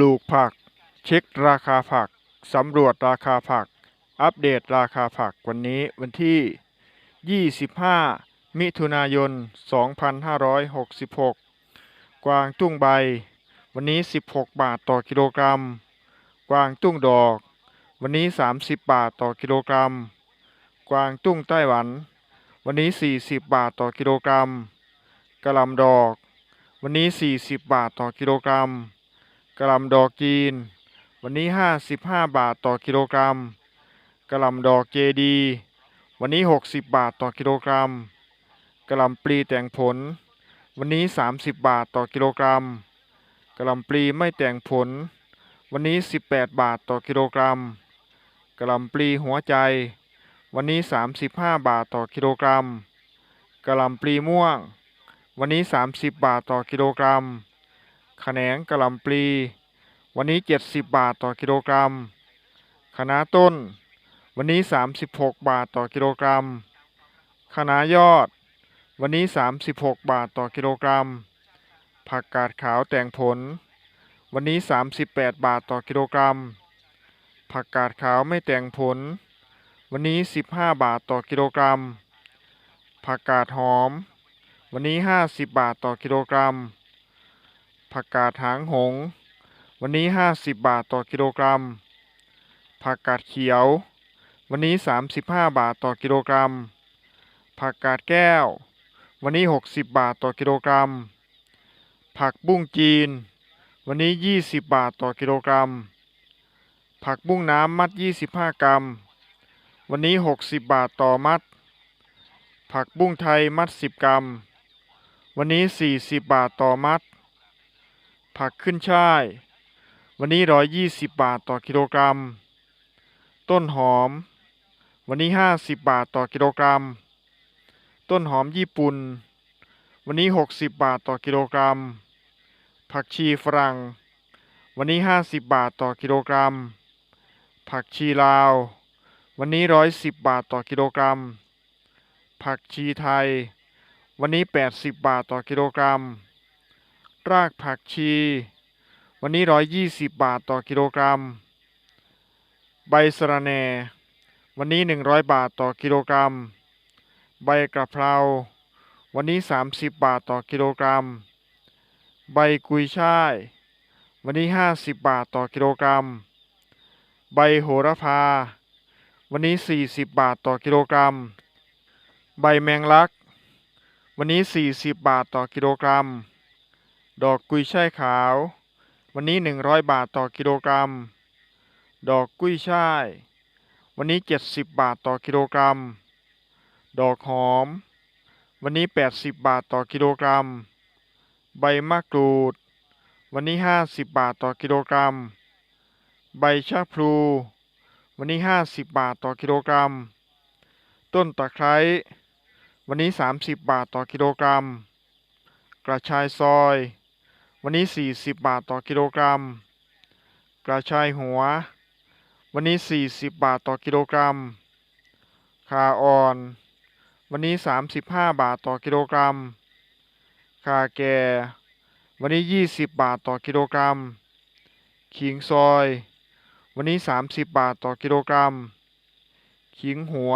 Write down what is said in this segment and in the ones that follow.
ลูกผัก เช็คราคาผัก สำรวจราคาผัก อัปเดตราคาผักวันนี้วันที่ 25 มิถุนายน 2566 กวางตุ้งใบ วันนี้ 16 บาทต่อกิโลกรัม กวางตุ้งดอก วันนี้ 30 บาทต่อกิโลกรัม กวางตุ้งไต้หวัน วันนี้ 40 บาทต่อกิโลกรัมกระลำดอก วันนี้ 40 บาทต่อกิโลกรัม กระลำดอกจีน วันนี้ 55 บาทต่อกิโลกรัมกระลำดอกเจดี วันนี้ 60 บาทต่อกิโลกรัมกระลำปลีแต่งผล วันนี้ 30 บาทต่อกิโลกรัมกระลำปลีไม่แต่งผล วันนี้ 18 บาทต่อกิโลกรัมกระลำปลีหัวใจ วันนี้ 35 บาทต่อกิโลกรัมกระลำปลีม่วง วันนี้ 30 บาทต่อกิโลกรัมขแหนงกระลำปลี วันนี้ 70 บาทต่อกิโลกรัมคะน้าต้น วันนี้ 36 บาทต่อกิโลกรัมคะน้ายอด วันนี้ 36 บาทต่อกิโลกรัม ผักกาดขาวแต่งผล วันนี้ 38 บาทต่อกิโลกรัม ผักกาดขาวไม่แต่งผล วันนี้ 15 บาทต่อกิโลกรัม ผักกาดหอม วันนี้ 50 บาทต่อกิโลกรัม ผักกาดหางหง วันนี้ 50 บาทต่อกิโลกรัม ผักกาดเขียว วันนี้ 35 บาทต่อกิโลกรัม ผักกาดแก้ว วันนี้ 60 บาทต่อกิโลกรัม ผักบุ้งจีน วันนี้ 20 บาทต่อกิโลกรัม ผักบุ้งน้ำมัด 25 กรัม วันนี้ 60 บาทต่อมัด ผักบุ้งไทยมัด 10 กรัม วันนี้ 40 บาทต่อมัด ผักขึ้นช่าย วันนี้120บาทต่อกิโลกรัม ต้นหอม วันนี้50บาทต่อกิโลกรัม ต้นหอมญี่ปุ่น วันนี้60บบาทต่อกิโลกรัม ผักชีฝรั่ง วันนี้50บบาทต่อกิโลกรัม ผักชีลาว วันนี้110บบาทต่อกิโลกรัม ผักชีไทย วันนี้80บาทต่อกิโลกรัม รากผักชี วันนี้ 120 บาทต่อกิโลกรัม ใบสะระแหน่ วันนี้ 100 บาทต่อกิโลกรัม ใบกระเพรา วันนี้ 30 บาทต่อกิโลกรัม ใบกุยช่าย วันนี้ 50 บาทต่อกิโลกรัม ใบโหระพา วันนี้ 40 บาทต่อกิโลกรัม ใบแมงลัก วันนี้ 40 บาทต่อกิโลกรัม ดอกกุยช่ายขาว วันนี้ 100 บาทต่อกิโลกรัม ดอกกุ้ยช่าย วันนี้ 70 บาทต่อกิโลกรัม ดอกหอม วันนี้ 80 บาทต่อกิโลกรัม ใบมะกรูด วันนี้ 50 บาทต่อกิโลกรัม ใบชะพลู วันนี้ 50 บาทต่อกิโลกรัม ต้นตะไคร้วันนี้ 30 บาทต่อกิโลกรัม กระชายซอย วันนี้ 40 บาทต่อกิโลกรัม กระชายหัว วันนี้ 40 บาทต่อกิโลกรัมขาอ่อน วันนี้ 35 บาทต่อกิโลกรัมขาแก่ วันนี้ 20 บาทต่อกิโลกรัม ขิงซอย วันนี้ 30 บาทต่อกิโลกรัม ขิงหัว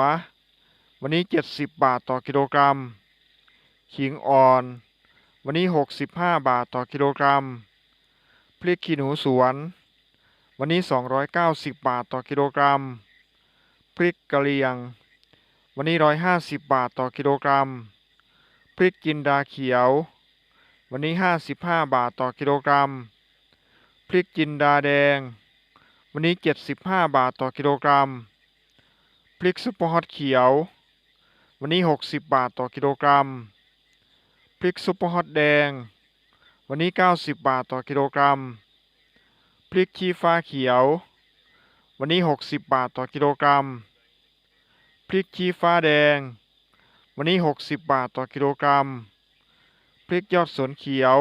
วันนี้ 70 บาทต่อกิโลกรัม ขิงอ่อน วันนี้ 65 บาทต่อกิโลกรัม พริกขี้หนูสวน วันนี้ 290 บาทต่อกิโลกรัม พริกกะเหรี่ยง วันนี้ 150 บาทต่อกิโลกรัม พริกจินดาเขียว วันนี้ 55 บาทต่อกิโลกรัม พริกจินดาแดง วันนี้ 75 บาทต่อกิโลกรัม พริกซุปเปอร์ฮอตเขียว วันนี้ 60 บาทต่อกิโลกรัม พริกซุปเปอร์ฮอตแดง วันนี้ 90 บาทต่อกิโลกรัม พริกชี้ฟ้าเขียว วันนี้ 60 บาทต่อกิโลกรัม พริกชี้ฟ้าแดง วันนี้ 60 บาทต่อกิโลกรัม พริกยอดสวนเขียว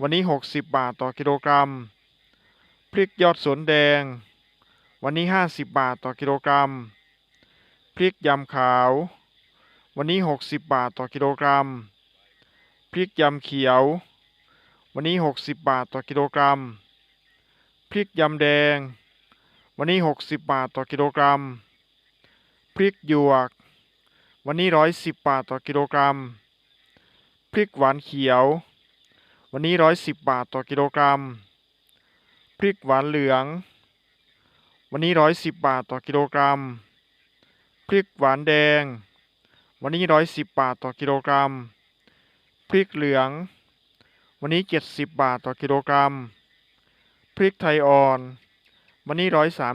วันนี้ 60 บาทต่อกิโลกรัม พริกยอดสวนแดง วันนี้ 50 บาทต่อกิโลกรัม พริกยำขาว วันนี้ 60 บาทต่อกิโลกรัม พริกยำเขียว วันนี้ 60 บาทต่อกิโลกรัม พริกยำแดง วันนี้ 60 บาทต่อกิโลกรัม พริกหยวก วันนี้ 110 บาทต่อกิโลกรัม พริกหวานเขียว วันนี้ 110 บาทต่อกิโลกรัม พริกหวานเหลือง วันนี้ 110 บาทต่อกิโลกรัม พริกหวานแดง วันนี้ 110 บาทต่อกิโลกรัม พริกเหลือง วันนี้ 70 บาทต่อกิโลกรัม พริกไทยอ่อน วันนี้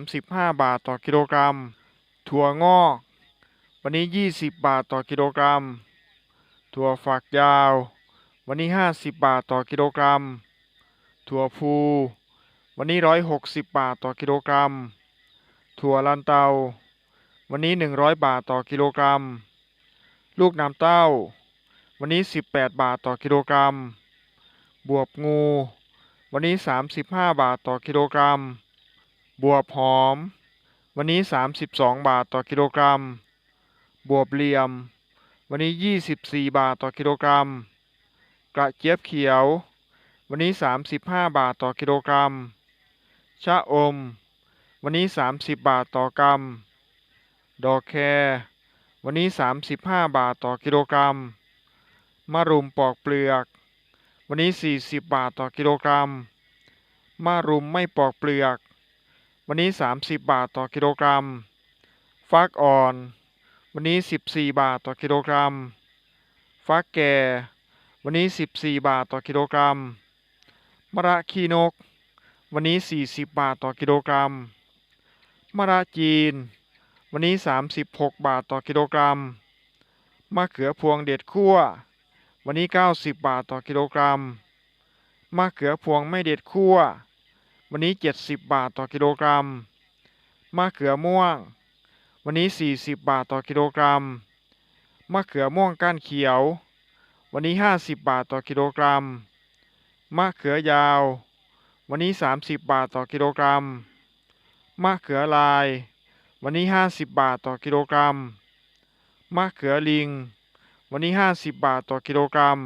135 บาทต่อกิโลกรัม ถั่วงอก วันนี้ 20 บาทต่อกิโลกรัม ถั่วฝักยาว วันนี้ 50 บาทต่อกิโลกรัม ถั่วพู วันนี้ 160 บาทต่อกิโลกรัม ถั่วลันเตา วันนี้ 100 บาทต่อกิโลกรัม ลูกน้ำเต้า วันนี้ 18 บาทต่อกิโลกรัม บวบงู วันนี้ 35 บาทต่อกิโลกรัม บวบหอม วันนี้ 32 บาทต่อกิโลกรัม บวบเหลี่ยม วันนี้ 24 บาทต่อกิโลกรัม กระเจี๊ยบเขียว วันนี้ 35 บาทต่อกิโลกรัม ชะอม วันนี้ 30 บาทต่อกรัม ดอกแครวันนี้ 35 บาทต่อกิโลกรัม มะรุมปอกเปลือก วันนี้ 40 บาทต่อกิโลกรัมมะรุมไม่ปอกเปลือก วันนี้ 30 บาทต่อกิโลกรัม ฟักอ่อน วันนี้ 14 บาทต่อกิโลกรัม ฟักแก่ วันนี้ 14 บาทต่อกิโลกรัม มะระขีนก วันนี้ 40 บาทต่อกิโลกรัม มะระจีน วันนี้ 36 บาทต่อกิโลกรัม มะเขือพวงเด็ดคั่ว วันนี้ 90 บาทต่อกิโลกรัม มะเขือพวงไม่เด็ดคั่ว วันนี้ 70 บาทต่อกิโลกรัม มะเขือม่วง วันนี้ 40 บาทต่อกิโลกรัม มะเขือม่วงก้านเขียว วันนี้ 50 บาทต่อกิโลกรัม มะเขือยาว วันนี้ 30 บาทต่อกิโลกรัม มะเขือลาย วันนี้ 50 บาทต่อกิโลกรัม มะเขือลิง วันนี้ 50 บาทต่อกิโลกรัม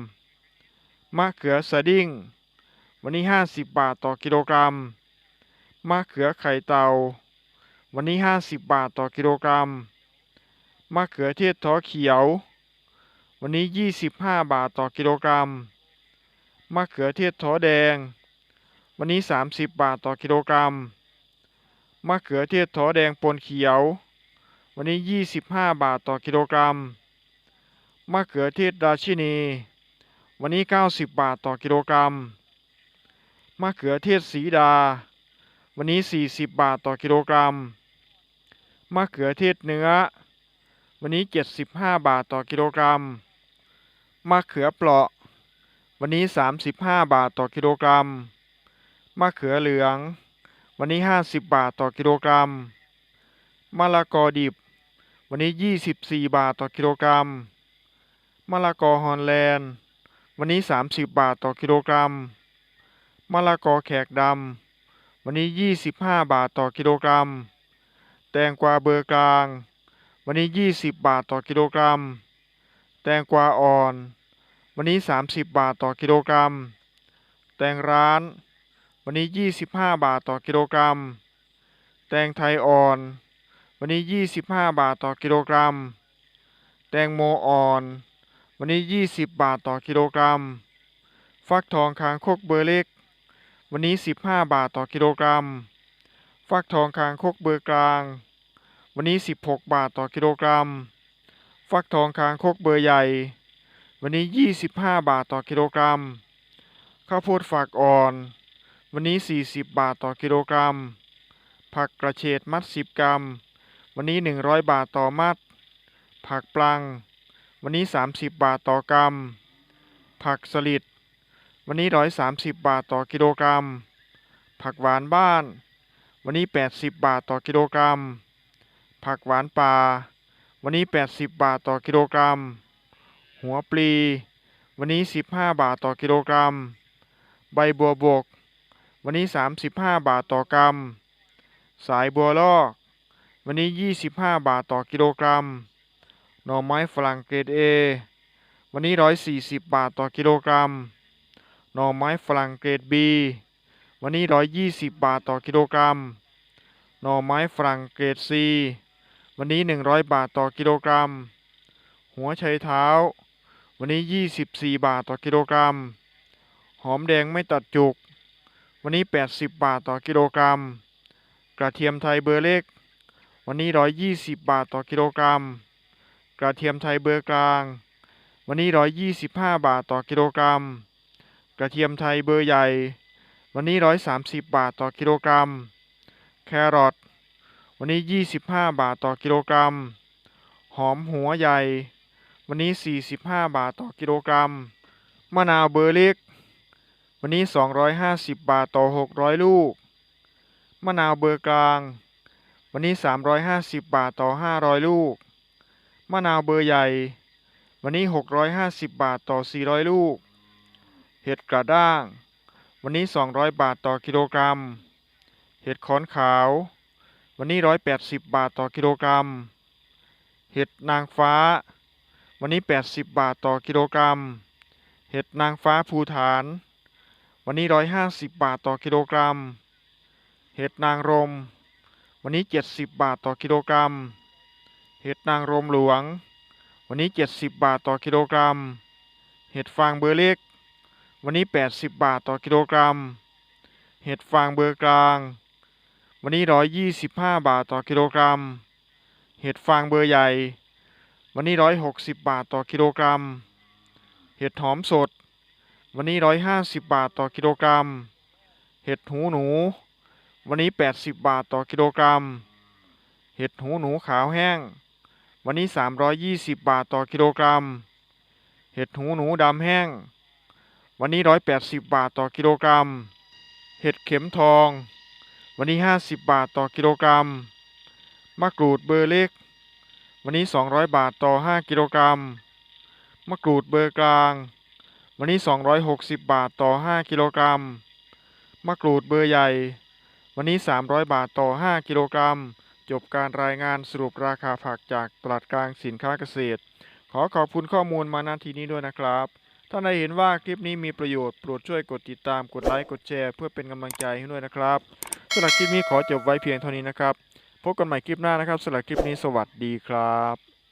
มะเขือสดิ้ง วันนี้ 50 บาทต่อกิโลกรัม มะเขือไข่เตา วันนี้ 50 บาทต่อกิโลกรัม มะเขือเทศท้อเขียว วันนี้ 25 บาทต่อกิโลกรัม มะเขือเทศท้อแดง วันนี้ 30 บาทต่อกิโลกรัม มะเขือเทศท้อแดงปนเขียว วันนี้ 25 บาทต่อกิโลกรัม มะเขือเทศราชินี วันนี้ 90 บาทต่อกิโลกรัมมะเขือเทศสีดา วันนี้ 40 บาทต่อกิโลกรัมมะเขือเทศเนื้อ วันนี้ 75 บาทต่อกิโลกรัมมะเขือเปราะ วันนี้ 35 บาทต่อกิโลกรัมมะเขือเหลือง วันนี้ 50 บาทต่อกิโลกรัมมะละกอดิบ วันนี้ 24 บาทต่อกิโลกรัม มะละกอฮอลแลนด์ วันนี้ 30 บาทต่อกิโลกรัม มะละกอแขกดำ วันนี้ 25 บาทต่อกิโลกรัม แตงกวาเบอร์กลาง วันนี้ 20 บาทต่อกิโลกรัม แตงกวาอ่อน วันนี้ 30 บาทต่อกิโลกรัม แตงร้าน วันนี้ 25 บาทต่อกิโลกรัม แตงไทยอ่อน วันนี้ 25 บาทต่อกิโลกรัม แตงโมอ่อน วันนี้ 20 บาทต่อกิโลกรัม ฟักทองคางคกเบอร์เล็ก วันนี้ 15 บาทต่อกิโลกรัม ฟักทองคางคกเบอร์กลาง วันนี้ 16 บาทต่อกิโลกรัม ฟักทองคางคกเบอร์ใหญ่ วันนี้ 25 บาทต่อกิโลกรัม ข้าวโพดฝักอ่อน วันนี้ 40 บาทต่อกิโลกรัม ผักกระเฉดมัด 10 กรัม วันนี้ 100 บาทต่อมัด ผักปลัง วันนี้ 30 บาทต่อกรัม ผักสลิด วันนี้130บาทต่อกิโลกรัม ผักหวานบ้าน วันนี้ 80 บาทต่อกิโลกรัม ผักหวานป่า วันนี้ 80 บาทต่อกิโลกรัม หัวปลี วันนี้ 15 บาทต่อกิโลกรัม ใบบัวบก วันนี้ 35 บาทต่อกรัม สายบัวลอก วันนี้ 25 บาทต่อกิโลกรัม น่อไม้ฝรั่งเกรดเอวันนี้ 140 บาทต่อกิโลกรัม หน่อไม้ฝรั่งเกรดบีวันนี้ร้อยยี่สิบบาทต่อกิโลกรัม หน่อไม้ฝรั่งเกรดซีวันนี้หนึ่งร้อยบาทต่อกิโลกรัม หัวไชเท้า วันนี้ยี่สิบสี่บาทต่อกิโลกรัม หอมแดงไม่ตัดจุก วันนี้แปดสิบบาทต่อกิโลกรัม กระเทียมไทยเบอร์เล็ก วันนี้ร้อยยี่สิบบาทต่อกิโลกรัม กระเทียมไทยเบอร์กลาง วันนี้ร้อยยี่สิบห้าบาทต่อกิโลกรัม กระเทียมไทยเบอร์ใหญ่ วันนี้ร้อยสามสิบบาทต่อกิโลกรัม แครอทวันนี้ยี่สิบห้าบาทต่อกิโลกรัม หอมหัวใหญ่ วันนี้สี่สิบห้าบาทต่อกิโลกรัม มะนาวเบอร์เล็ก วันนี้สองร้อยห้าสิบบาทต่อหกร้อยลูก มะนาวเบอร์กลาง วันนี้สามร้อยห้าสิบบาทต่อห้าร้อยลูก มะนาวเบอร์ใหญ่ วันนี้หกร้อยห้าสิบบาทต่อสี่ร้อยลูก เห็ดกระด้าง วันนี้สองร้อยบาทต่อกิโลกรัม เห็ดขอนขาว วันนี้ร้อยแปดสิบบาทต่อกิโลกรัม เห็ดนางฟ้า วันนี้แปดสิบบาทต่อกิโลกรัม เห็ดนางฟ้าภูฐาน วันนี้ร้อยห้าสิบบาทต่อกิโลกรัม เห็ดนางรม วันนี้เจ็ดสิบบาทต่อกิโลกรัม เห็ดนางรมหลวง วันนี้เจ็ดสิบบาทต่อกิโลกรัม เห็ดฟางเบอร์เล็ก วันนี้แปดสิบบาทต่อกิโลกรัม เห็ดฟางเบอร์กลาง วันนี้ร้อยยี่สิบห้าบาทต่อกิโลกรัม เห็ดฟางเบอร์ใหญ่ วันนี้ร้อยหกสิบบาทต่อกิโลกรัม เห็ดหอมสด วันนี้ร้อยห้าสิบบาทต่อกิโลกรัม เห็ดหูหนู วันนี้แปดสิบบาทต่อกิโลกรัม เห็ดหูหนูขาวแห้ง วันนี้สามร้อยยี่สิบบาทต่อกิโลกรัม เห็ดหูหนูดำแห้ง วันนี้ร้อยแปดสิบบาทต่อกิโลกรัม เห็ดเข็มทอง วันนี้ห้าสิบบาทต่อกิโลกรัม มะกรูดเบอร์เล็ก วันนี้สองร้อยบาทต่อห้ากิโลกรัม มะกรูดเบอร์กลาง วันนี้สองร้อยหกสิบบาทต่อห้ากิโลกรัม มะกรูดเบอร์ใหญ่ วันนี้สามร้อยบาทต่อห้ากิโลกรัม จบการรายงานสรุปราคาผักจากตลาดกลางสินค้าเกษตร ขอขอบคุณข้อมูลมาณที่นี้ด้วยนะครับ ถ้าใดเห็นว่าคลิปนี้มีประโยชน์โปรดช่วยกดติดตามกดไลค์กดแชร์ เพื่อเป็นกำลังใจให้ด้วยนะครับสำหรับคลิปนี้ขอจบไว้เพียงเท่านี้นะครับ พบกันใหม่คลิปหน้านะครับสำหรับคลิปนี้สวัสดีครับ